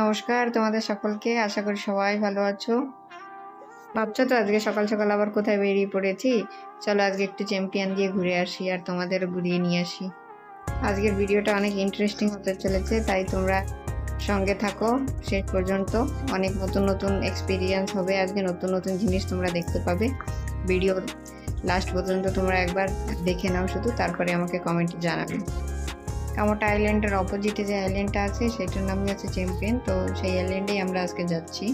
নমস্কার তোমাদের সকলকে, আশা করি সবাই ভালো আছো। ভাবছ তো আজকে সকাল সকাল আবার কোথায় বেরিয়ে পড়েছি? চলো আজকে একটু চ্যাম্পিয়ন দিয়ে ঘুরে আসি আর তোমাদেরও ঘুরিয়ে নিয়ে আসি। আজকের ভিডিওটা অনেক ইন্টারেস্টিং হতে চলেছে, তাই তোমরা সঙ্গে থাকো। শেষ পর্যন্ত অনেক নতুন নতুন এক্সপিরিয়েন্স হবে, আজকে নতুন নতুন জিনিস তোমরা দেখতে পাবে। ভিডিও লাস্ট পর্যন্ত তোমরা একবার দেখে নাও শুধু, তারপরে আমাকে কমেন্টে জানাবে। কামোটা আইল্যান্ডের অপোজিটে যে আইল্যান্ডটা আছে, সেটার নামই হচ্ছে চ্যাম্পিয়ন তো সেই আইল্যান্ডেই আমরা আজকে যাচ্ছি।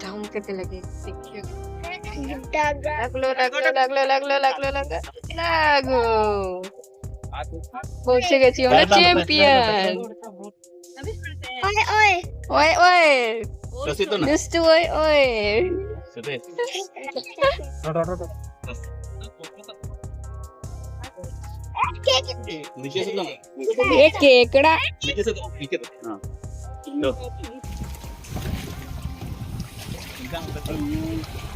ধাম খেতে লাগে? লাগল লাগল লাগল লাগল লাগল লাগল। লাগো। পৌঁছে গেছি আমরা চ্যাম্পিয়ন ওই ওই। দুষ্টু ওই। ওই ito Tingnan natin. Hanggang bato.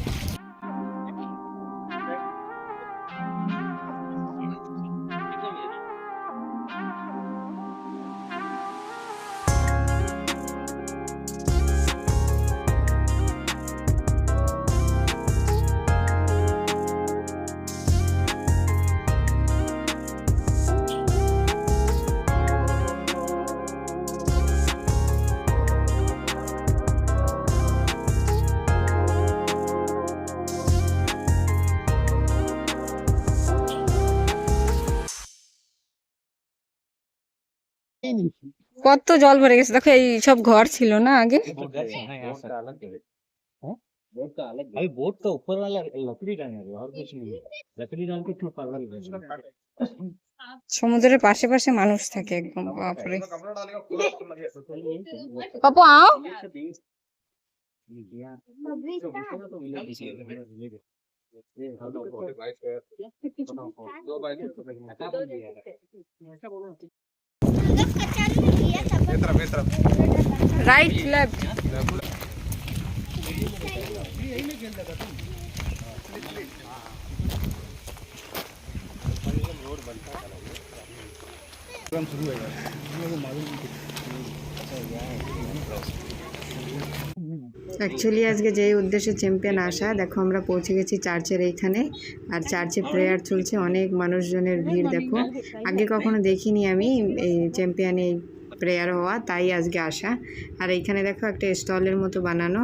কত জল ভরে গেছে দেখো এই সব ঘর ছিল না আগে अभी बोट तो ऊपर वाला लकड़ी डालने है और कुछ नहीं है लकड़ी डाल के क्यों पागल कर रहे हो? সমুদ্রের পাশে পাশে মানুষ থাকে একদম বাপরে পাপু আও রাইট লেফট অ্যাকচুয়ালি আজকে যেই উদ্দেশ্যে চ্যাম্পিয়ন আসা, দেখো আমরা পৌঁছে গেছি চার্চের এইখানে, আর চার্চে প্রেয়ার চলছে, অনেক মানুষজনের ভিড়, দেখো। আগে কখনো দেখিনি আমি এই চ্যাম্পিয়নে প্রেয়ার হওয়া, তাই আজকে আসা। আর এইখানে দেখো একটা স্টলের মতো বানানো,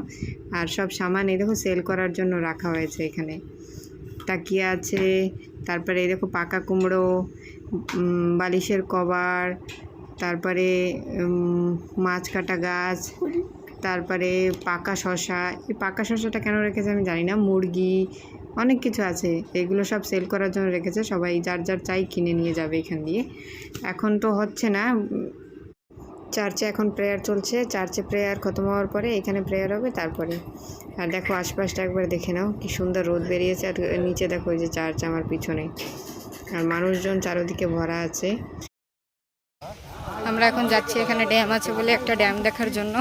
আর সব সামান এই দেখো সেল করার জন্য রাখা হয়েছে এখানে। তাকিয়া আছে, তারপরে এই দেখো পাকা কুমড়ো বালিশের কভার, তারপরে মাছ কাটা গাছ, তারপরে পাকা শশা এই পাকা শশাটা কেন রেখেছে আমি জানি না, মুরগি, অনেক কিছু আছে। এগুলো সব সেল করার জন্য রেখেছে, সবাই যার যার চাই কিনে নিয়ে যাবে এখান দিয়ে। এখন তো হচ্ছে না চার্চে এখন প্রেয়ার চলছে চার্চে প্রেয়ার খতম হওয়ার পরে এখানে প্রেয়ার হবে তারপরে আর দেখো আশপাশটা একবার দেখে নাও কি সুন্দর রোদ বেরিয়েছে আর নিচে দেখো ওই যে চার্চ আমার পিছনে আর মানুষজন চারিদিকে ভরা আছে আমরা এখন যাচ্ছি এখানে ড্যাম আছে বলে একটা ড্যাম দেখার জন্য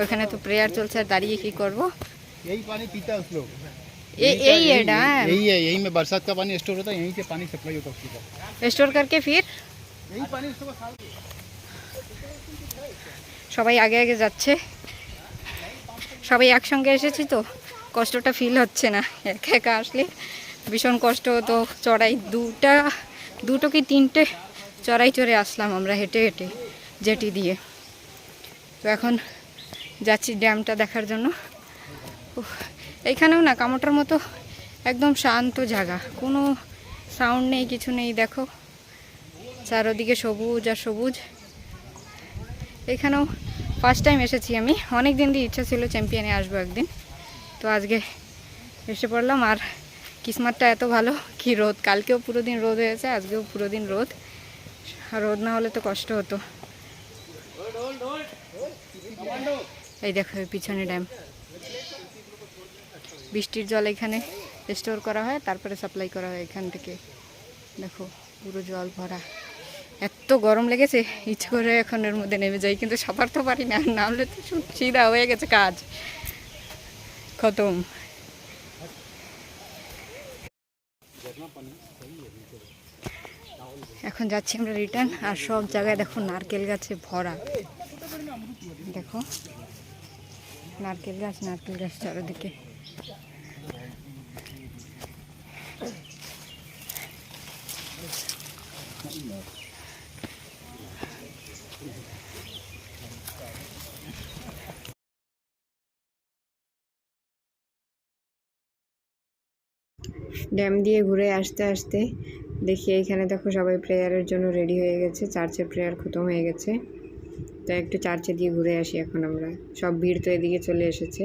ওইখানে তো প্রেয়ার চলছে আর দাঁড়িয়ে কি করব यही पानी पीता है उस लोग এই এই है डैम यही है यही में बरसात का पानी स्टोर होता है यहीं से पानी सप्लाई होता है उसकी तरफ। स्टोर करके फिर यही पानी उसके बाद साल সবাই আগে আগে যাচ্ছে। সবাই একসঙ্গে এসেছি তো, কষ্টটা ফিল হচ্ছে না। একা একা আসলে ভীষণ কষ্ট হতো, চড়াই দুটা, দুটো কি তিনটে চড়াই চড়ে আসলাম আমরা হেঁটে হেঁটে জেটি দিয়ে। তো এখন যাচ্ছি ড্যামটা দেখার জন্য। এইখানেও না কামোটার মতো একদম শান্ত জায়গা, কোনো সাউন্ড নেই, কিছু নেই, দেখো। চারোদিকে সবুজ আর সবুজ। এখানেও ফার্স্ট টাইম এসেছি আমি। অনেক দিন দিয়ে ইচ্ছা ছিল চ্যাম্পিয়নে আসব একদিন। তো আজকে এসে পড়লাম। আর কিসমাতটা এত ভালো, কি রোদ। কালকেও পুরো দিন রোদ হয়েছে, আজকেও পুরো দিন রোদ। আর রোদ না হলে তো কষ্ট হতো। এই দেখো পিছনে ড্যাম বৃষ্টির জল এখানে স্টোর করা হয়, তারপরে সাপ্লাই করা হয় এখান থেকে। দেখো, পুরো জল ভরা। এত গরম লেগেছে, ইচ্ছে করে এখন এর মধ্যে নেমে যাই, কিন্তু সবার তো পারি না নামলে তো সিধা হয়ে গেছে কাজ। খতম। এখন যাচ্ছি আমরা রিটার্ন, আর সব জায়গায় দেখো নারকেল গাছে ভরা। দেখো, নারকেল গাছ নারকেল গাছ চারিদিকে। ড্যাম দিয়ে ঘুরে আসতে আসতে দেখি এখানে দেখো সবাই প্রেয়ারের জন্য রেডি হয়ে গেছে। চার্চের প্রেয়ার খতম হয়ে গেছে। তো একটু চার্চে দিয়ে ঘুরে আসি এখন আমরা। সব ভিড় তো এদিকে চলে এসেছে।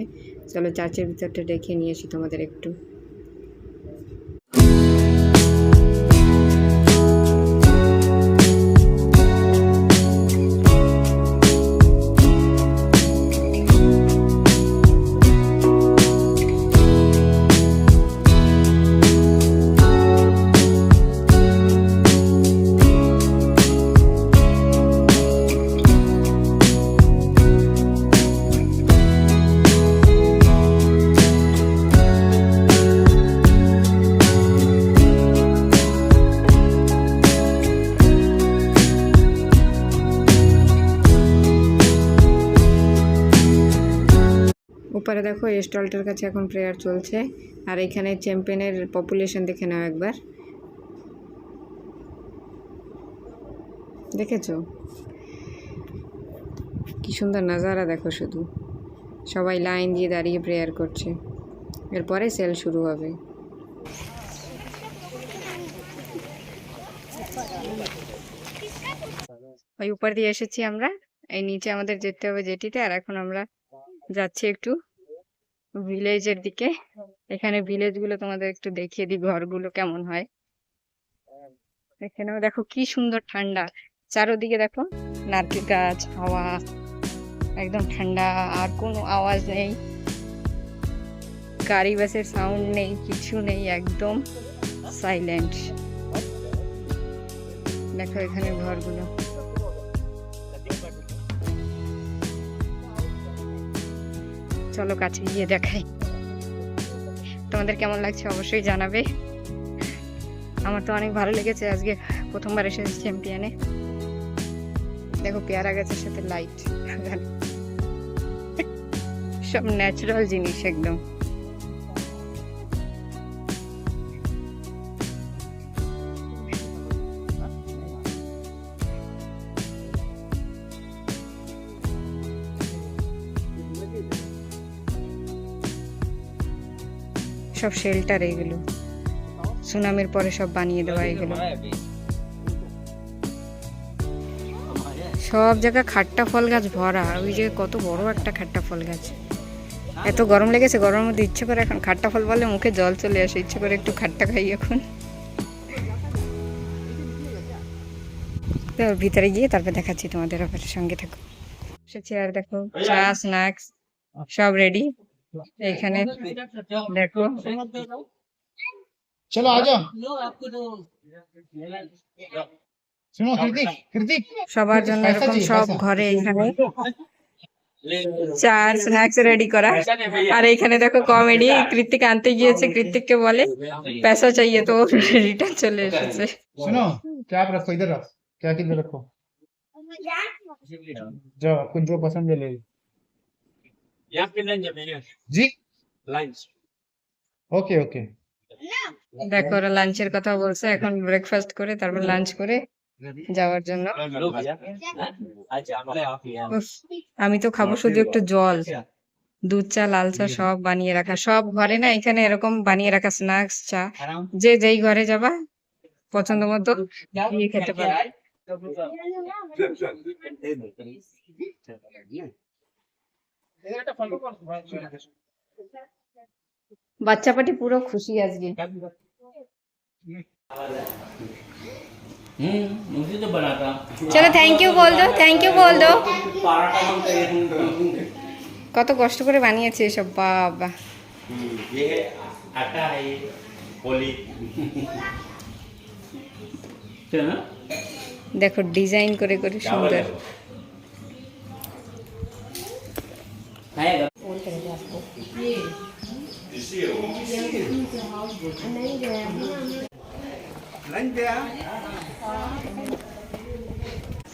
চলো চার্চের ভিতরটা দেখে নিয়ে আসি তোমাদের একটু। দেখো, এই স্টলটার কাছে এখন প্রেয়ার চলছে। আর এখানে চ্যাম্পিয়নের পপুলেশন দেখে নাও একবার। দেখেছ? কি সুন্দর নাজারা দেখো শুধু। সবাই লাইন দিয়ে দাঁড়িয়ে প্রেয়ার করছে। এরপরে সেল শুরু হবে। ওই উপর দিয়ে এসেছি আমরা। এই নিচে আমাদের যেতে হবে জেটিতে। আর এখন আমরা যাচ্ছি একটু ভিলেজের দিকে। এখানে ভিলেজগুলো তোমাদের একটু দেখিয়ে দিই ঘরগুলো কেমন হয়। এখানেও দেখো কি সুন্দর ঠান্ডা। চারোদিকে দেখো নারকেল গাছ হাওয়া একদম ঠান্ডা আর কোনো আওয়াজ নেই। গাড়ি বাসের সাউন্ড নেই কিছু নেই একদম সাইলেন্ট দেখো এখানে ঘরগুলো। চলো কাছে গিয়ে দেখাই। তোমাদের কেমন লাগছে অবশ্যই জানাবে। আমার তো অনেক ভালো লেগেছে আজকে প্রথমবার এসেছি চ্যাম্পিয়নে। দেখো পেয়ারা গাছের সাথে লাইট সব ন্যাচারাল জিনিস একদম। সব শেল্টার এগুলো। সুনামির পরে সব বানিয়ে দেওয়া এগুলো। সব জায়গা খাট্টা ফল গাছ ভরা। ওই যে কত বড় একটা খাট্টা ফল গাছ। এত গরম লেগেছে, গরমের মধ্যে ইচ্ছে করে এখন খাট্টা ফল বলে মুখে জল চলে আসে, ইচ্ছে করে একটু খাট্টা খাই এখন। তো ভিতরে গিয়ে তারপর দেখাচ্ছি তোমাদের সঙ্গে থাকো। সে চেয়ার দেখো, চা, স্ন্যাক্স, সব রেডি এখানে দেখো चलो आ जाओ सुनो कृतिक कृतिक সবার জন্য এরকম সব ঘরে এখানে চা স্ন্যাক্স রেডি করা আর এখানে দেখো কমেডি কৃতিক আনতে গিয়েছে কৃতিককে বলে पैसा चाहिए তো রিটার্ন চলে এসেছে सुनो क्या आप रखो इधर रखो क्या किधर रखो जाओ आपको जो पसंद है ले लो। জি? ওকে ওকে দেখো ওরা লাঞ্চের কথা বলছে এখন ব্রেকফাস্ট করে তারপর লাঞ্চ করে যাওয়ার জন্য। আমি তো খাব শুধু একটু জল। দুধ চা লাল চা সব বানিয়ে রাখা। সব ঘরে না এখানে এরকম বানিয়ে রাখা স্ন্যাক্স চা। যে যেই ঘরে যাবা পছন্দ মতো খেতে পারো। বাচ্চা পাটি পুরো খুশি আজকে। চলো থ্যাংক ইউ বল দো থ্যাংক ইউ বল দো কত কষ্ট করে বানিয়েছে এসব বাবা। দেখো ডিজাইন করে করে সুন্দর।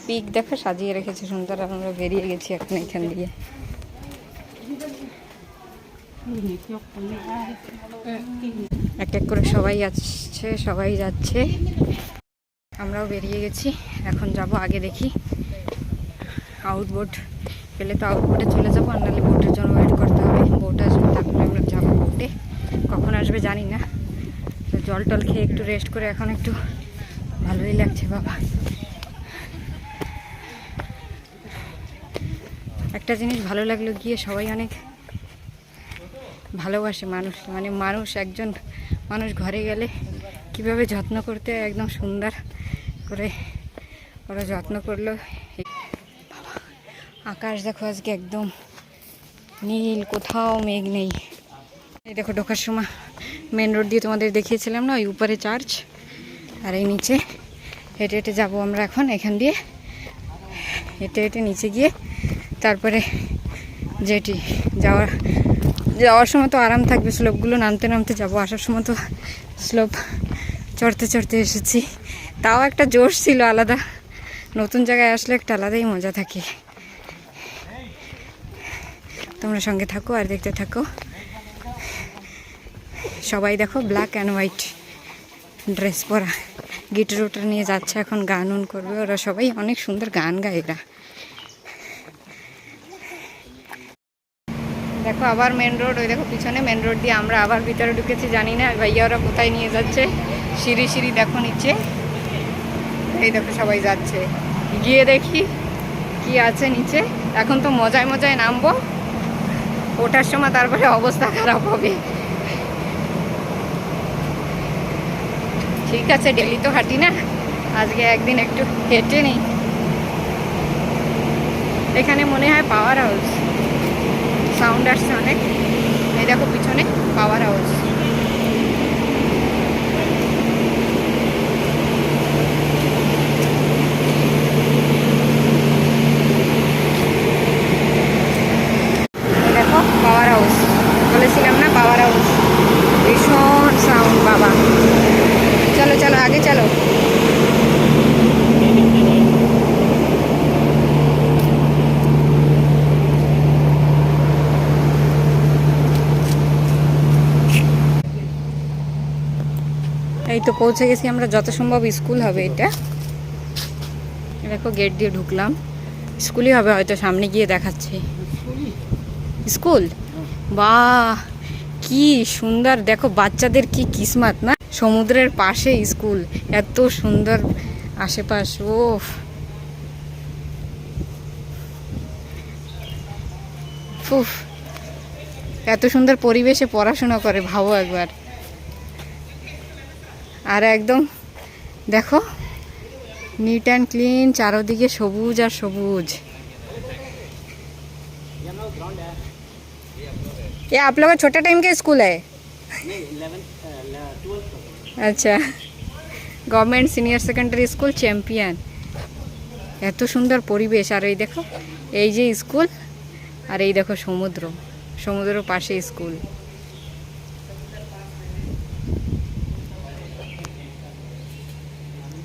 পিক দেখো, সাজিয়ে রেখেছে সুন্দর আমরা বেরিয়ে গেছি এখন এখান দিয়ে। এক এক করে সবাই আসছে, সবাই যাচ্ছে। আমরাও বেরিয়ে গেছি, এখন যাব আগে দেখি। আউটবোট পেলে তো আউটবোটে চলে যাব, আর নাহলে বোটের জন্য ওয়েট করতে হবে। বোট আসবে, তারপরে আমরা যাব বোটে কখন আসবে জানি না। তো জল টল খেয়ে একটু রেস্ট করে এখন একটু ভালোই লাগছে বাবা। একটা জিনিস ভালো লাগল গিয়ে সবাই অনেক ভালোবাসে মানুষ। মানে মানুষ একজন মানুষ ঘরে গেলে কীভাবে যত্ন করতে একদম সুন্দর করে ওরা যত্ন করল। আকাশ দেখো আজকে একদম নীল, কোথাও মেঘ নেই। এই দেখো ঢোকার সময় মেন রোড দিয়ে তোমাদের দেখিয়েছিলাম না, ওই উপরে চার্চ আর এই নিচে হেঁটে হেঁটে যাব আমরা এখন, এখান দিয়ে হেঁটে হেঁটে নিচে গিয়ে তারপরে যেটি যাওয়ার যাওয়ার সময় তো আরাম থাকবে, স্লোপগুলো নামতে নামতে যাব, আসার সময় তো স্লোপ চড়তে চড়তে এসেছি। তাও একটা জোশ ছিল আলাদা, নতুন জায়গায় আসলে একটা আলাদাই মজা থাকে। তোমরা সঙ্গে থাকো আর দেখতে থাকো। সবাই দেখো ব্ল্যাক অ্যান্ড হোয়াইট ড্রেস পরা। গিটার উটার নিয়ে যাচ্ছে এখন গান উন করবে। ওরা সবাই অনেক সুন্দর গান গায় এরা। দেখো আবার মেন রোড ওই দেখো পিছনে মেন রোড দিয়ে আমরা আবার ভিতরে ঢুকেছি, জানি না ভাইয়া ওরা কোথায় নিয়ে যাচ্ছে। সিঁড়ি সিঁড়ি দেখো নিচে। এই দেখো সবাই যাচ্ছে। গিয়ে দেখি কি আছে নিচে। এখন তো মজায় মজায় নামবো। ওঠার সময় তারপরে অবস্থা খারাপ হবে। ঠিক আছে, ডেলি তো হাঁটি না। আজকে একদিন একটু হেঁটে নেই। এখানে মনে হয় পাওয়ার হাউস সাউন্ড আসছে অনেক। এই দেখো পিছনে পাওয়ার হাউস দেখো পাওয়ার হাউস বলেছিলাম না পাওয়ার হাউস ভীষণ সাউন্ড বাবা চলো চলো আগে চলো এই তো পৌঁছে গেছি আমরা যত সম্ভব স্কুল হবে এটা। দেখো গেট দিয়ে ঢুকলাম। স্কুলই হবে, হয়তো সামনে গিয়ে দেখাচ্ছে। স্কুল? বাহ, কি সুন্দর। দেখো বাচ্চাদের কি কিসমাত, না? সমুদ্রের পাশে স্কুল, এত সুন্দর আশেপাশ ও উফ, এত সুন্দর পরিবেশে পড়াশোনা করে, ভাবো একবার। আর একদম দেখো নিট অ্যান্ড ক্লিন চারোদিকে সবুজ আর সবুজ ये आप लोग का छोटा टाइम का स्कूल है আচ্ছা government senior secondary school champion এত সুন্দর পরিবেশ আর এই দেখো এই যে স্কুল আর এই দেখো সমুদ্র সমুদ্র পাশে স্কুল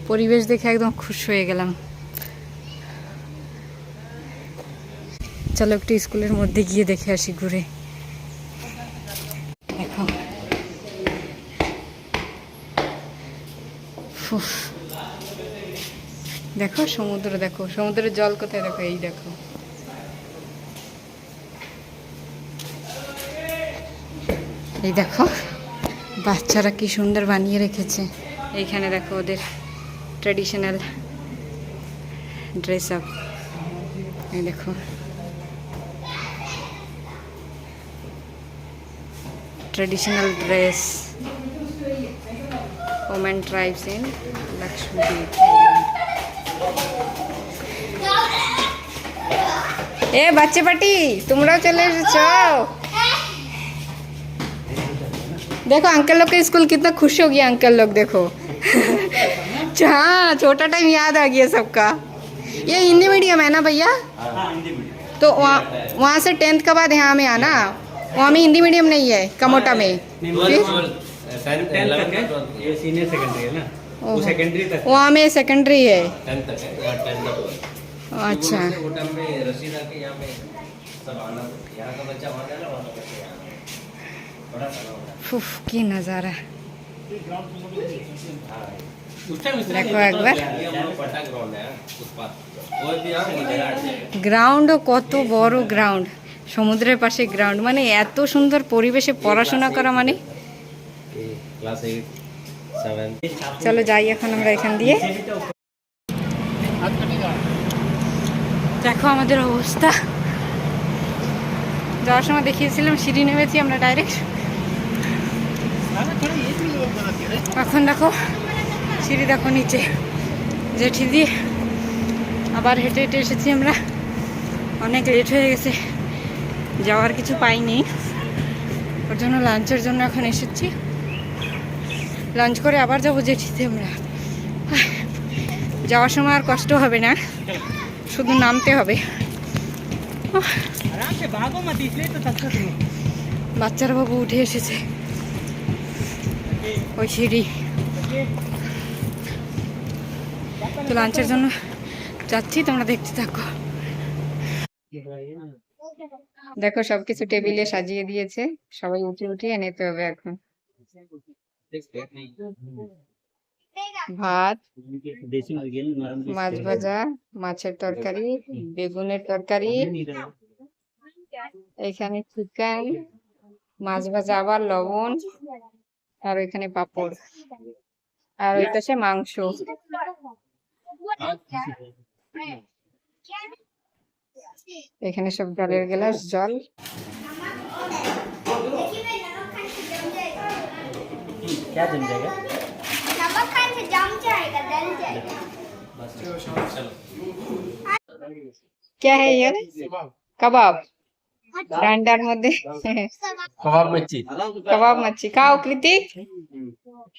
পরিবেশ দেখে একদম খুশ হয়ে গেলাম। চলো একটু স্কুলের মধ্যে গিয়ে দেখে আসি ঘুরে। দেখো। দেখো সমুদ্র, দেখো। সমুদ্রের জল কোথায়? দেখো, এই দেখো। এই দেখো, বাচ্চারা কি সুন্দর বানিয়ে রেখেছে। এইখানে দেখো ওদের ট্রেডিশনাল ড্রেস আপ এই দেখো traditional dress women tribes in Lakshadweep এ বাচ্চা পাটি তোমরাও চলে এসেছো देखो अंकल लोग का स्कूल कितना खुश हो गया अंकल लोग देखो अच्छा हाँ छोटा टाइम याद आ गया सबका। ये हिंदी मीडियम है ना भैया? तो वहाँ वहाँ से टेंथ के बाद यहाँ में आना। वहाँ में हिंदी मीडियम नहीं है कमोटा में। वहाँ में सेकेंडरी है। अच्छा। की नज़ारा। দেখো একবার গ্রাউন্ডও কত বড় গ্রাউন্ড সমুদ্রের পাশে গ্রাউন্ড মানে এত সুন্দর পরিবেশে পড়াশোনা করা মানে? চলো যাই এখন আমরা এখান দিয়ে। দেখো আমাদের অবস্থা। যাওয়ার সময় দেখিয়েছিলাম সিঁড়ি নেমেছি আমরা ডাইরেক্ট এখন দেখো সিঁড়ি দেখো নিচে। জেঠি দিয়ে আবার হেঁটে হেঁটে এসেছি আমরা। অনেক লেট হয়ে গেছে। যাওয়ার কিছু পাইনি। ওর জন্য লাঞ্চের জন্য এখন এসেছি। লাঞ্চ করে আবার যাব জেঠিতে আমরা। যাওয়ার সময় আর কষ্ট হবে না। শুধু নামতে হবে। বাচ্চার বাবু উঠে এসেছে। ওই সিঁড়ি। তো লাঞ্চের জন্য যাচ্ছি, তোমরা দেখতে থাকো। দেখো, সবকিছু টেবিলে সাজিয়ে দিয়েছে। সবাই উঠে উঠিয়ে নিতে হবে এখন। ভাত, মাছ ভাজা, মাছের তরকারি, বেগুনের তরকারি, এখানে চিকেন মাছ ভাজা, আবার লবণ, আর এখানে পাপড়। আর ওইটা সে মাংস। এখানে সব জলের গ্লাস জল क्या जम जाएगा नमक खाने से जम जाएगा जल जाएगा क्या है ये কাবাব ডান্ডার মধ্যে कबाब मच्छी কাবাব মাছি খাও কৃতিক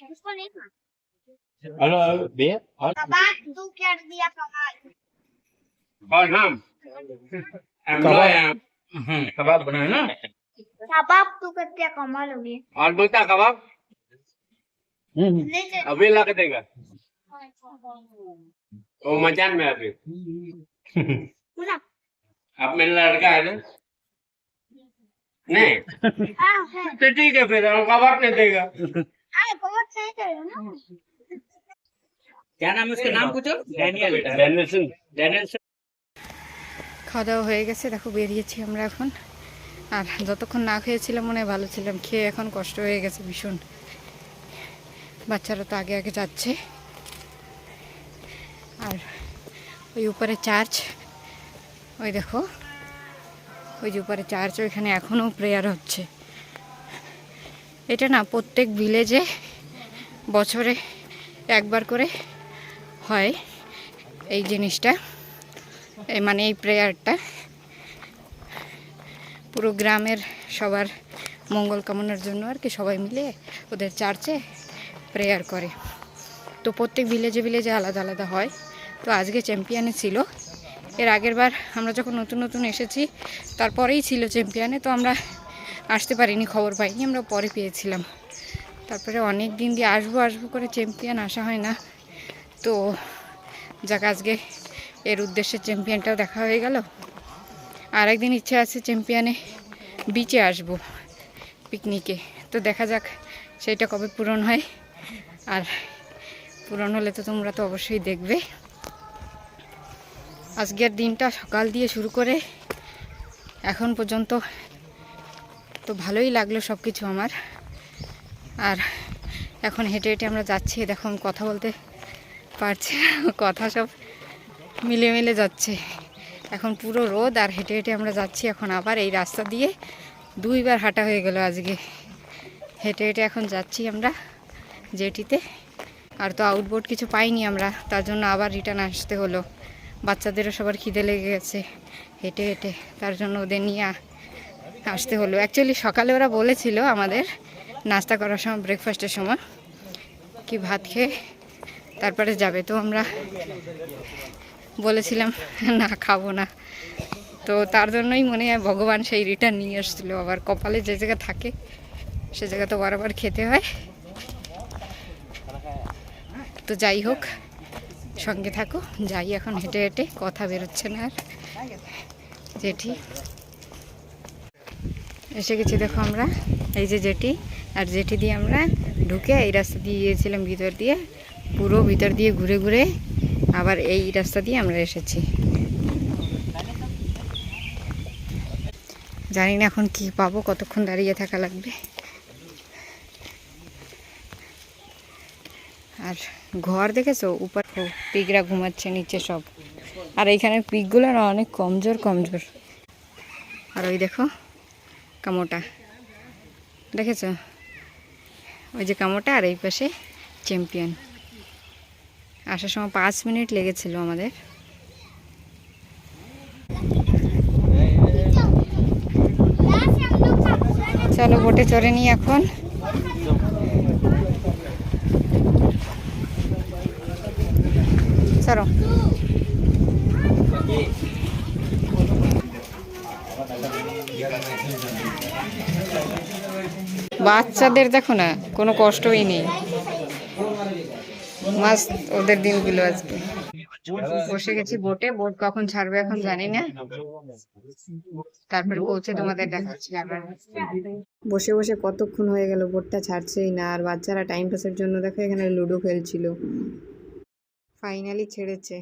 उसको नहीं खा हेलो बे कबाब तू क्या दिया कबाब और नाम कबाब कबाब बनाए ना कबाब तू कर दिया कमाल हो गया और बोलता कबाब नहीं दे- अभी ला के देगा वो मजान में अभी बोला अब मेरा लड़का है ना नहीं हाँ है तो ठीक है फिर हम कबाब नहीं देगा हाँ कबाब सही करो ना क्या नाम है उसका नाम पूछो Daniel Daniel Singh Daniel Singh খাওয়া দাওয়া হয়ে গেছে দেখো বেরিয়েছি আমরা এখন আর যতক্ষণ না খেয়েছিলাম মনে হয় ভালো ছিলাম খেয়ে এখন কষ্ট হয়ে গেছে ভীষণ বাচ্চারা তো আগে আগে যাচ্ছে আর ওই উপরে চার্চ ওই দেখো ওই যে উপরে চার্চ ওইখানে এখনও প্রেয়ার হচ্ছে এটা না প্রত্যেক ভিলেজে বছরে একবার করে হয় এই জিনিসটা মানে এই প্রেয়ারটা পুরো গ্রামের সবার মঙ্গল কামনার জন্য আর কি সবাই মিলে ওদের চার্চে প্রেয়ার করে। তো প্রত্যেক ভিলেজে ভিলেজে আলাদা আলাদা হয়। তো আজকে চ্যাম্পিয়নে ছিল। এর আগের বার আমরা যখন নতুন নতুন এসেছি, তারপরেই ছিল চ্যাম্পিয়নে তো আমরা আসতে পারিনি, খবর পাইনি, আমরা পরে পেয়েছিলাম। তারপরে অনেক দিন দিয়ে আসব আসব করে চ্যাম্পিয়ন আসা হয় না। তো যাক, আজকে এর উদ্দেশ্যে চ্যাম্পিয়নটাও দেখা হয়ে গেল। আর একদিন ইচ্ছা আছে চ্যাম্পিয়নে বিচে আসব পিকনিকে তো দেখা যাক সেটা কবে পূরণ হয়। আর পূরণ হলে তো তোমরা তো অবশ্যই দেখবে। আজকের দিনটা সকাল দিয়ে শুরু করে এখন পর্যন্ত তো ভালোই লাগল সব কিছু আমার। আর এখন হেঁটে হেঁটে আমরা যাচ্ছি, দেখো কথা বলতে পারছি কথা সব মিলে মিলে যাচ্ছে। এখন পুরো রোদ আর হেঁটে হেঁটে আমরা যাচ্ছি এখন আবার এই রাস্তা দিয়ে। দুইবার হাঁটা হয়ে গেল আজকে। হেঁটে হেঁটে এখন যাচ্ছি আমরা জেটিতে। আর তো আউটবোর্ড কিছু পাইনি আমরা, তার জন্য আবার রিটার্ন আসতে হলো। বাচ্চাদেরও সবার খিদে লেগে গেছে হেঁটে হেঁটে, তার জন্য ওদের নিয়ে আসতে হলো। অ্যাকচুয়ালি সকালে ওরা বলেছিল আমাদের নাস্তা করার সময় ব্রেকফাস্টের সময়, কি ভাত খেয়ে তারপরে যাবে। তো আমরা বলেছিলাম, না, খাব না। তো তার জন্যই মনে হয় ভগবান সেই রিটার্ন নিয়ে এসেছিল। আবার কপালে যে জায়গা থাকে, সে জায়গা তো বারবার খেতে হয়। তো যাই হোক, সঙ্গে থাকো। যাই, এখন হেঁটে হেঁটে কথা বেরোচ্ছে না আর। জেঠি। এসে গেছি দেখো আমরা। এই যে জেটি আর জেটি দিয়ে আমরা ঢুকে এই রাস্তা দিয়ে গিয়েছিলাম ভিতর দিয়ে। পুরো ভিতর দিয়ে ঘুরে ঘুরে আবার এই রাস্তা দিয়ে আমরা এসেছি। জানি না এখন কি পাবো, কতক্ষণ দাঁড়িয়ে থাকা লাগবে। আর ঘর দেখেছ? উপর পিগরা ঘুমাচ্ছে, নিচে সব। আর এইখানে পিকগুলো না অনেক কমজোর কমজোর। আর ওই দেখো, কামোটা। দেখেছ? ওই যে কামোটা আর এই পাশে চ্যাম্পিয়ন আসার সময় পাঁচ মিনিট লেগেছিল আমাদের। চলো, বোটে চড়ে নিই এখন। চলো। বাচ্চাদের দেখো না, কোনো কষ্টই নেই। মাস ওদের দিনগুলো আজকে। বসে গেছি বোটে বোট কখন ছাড়বে এখন জানি না। তারপরে পৌঁছে তোমাদের দেখাচ্ছি আবার। বসে বসে কতক্ষণ হয়ে গেল বোটটা ছাড়ছেই না। আর বাচ্চারা টাইম পাসের জন্য দেখো এখানে লুডো খেলছিল। ফাইনালি ছেড়েছে।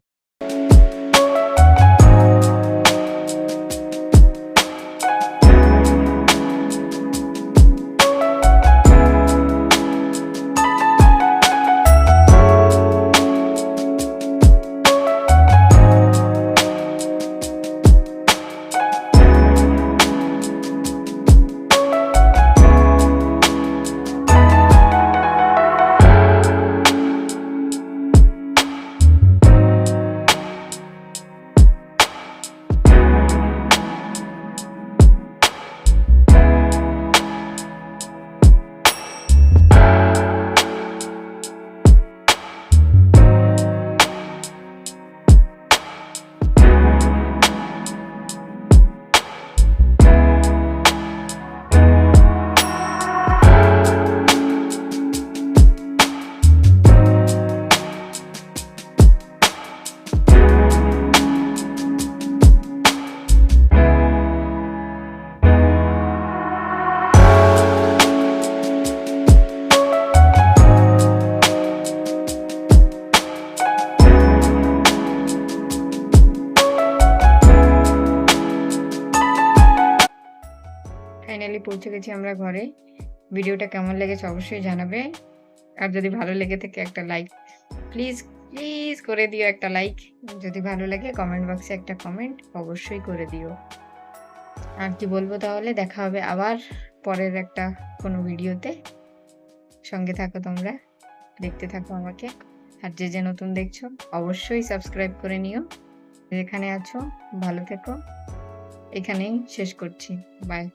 পৌঁছে গেছি আমরা ঘরে। ভিডিওটা কেমন লেগেছে অবশ্যই জানাবে। আর যদি ভালো লেগে থাকে একটা লাইক প্লিজ প্লিজ করে দিও একটা লাইক যদি ভালো লাগে কমেন্ট বক্সে একটা কমেন্ট অবশ্যই করে দিও। আর কি বলব তাহলে? দেখা হবে আবার পরের একটা কোনো ভিডিওতে। সঙ্গে থাকো তোমরা, দেখতে থাকো আমাকে। আর যে যে নতুন দেখছ, অবশ্যই সাবস্ক্রাইব করে নিও। যেখানে আছো, ভালো থেকো। এখানেই শেষ করছি। বাই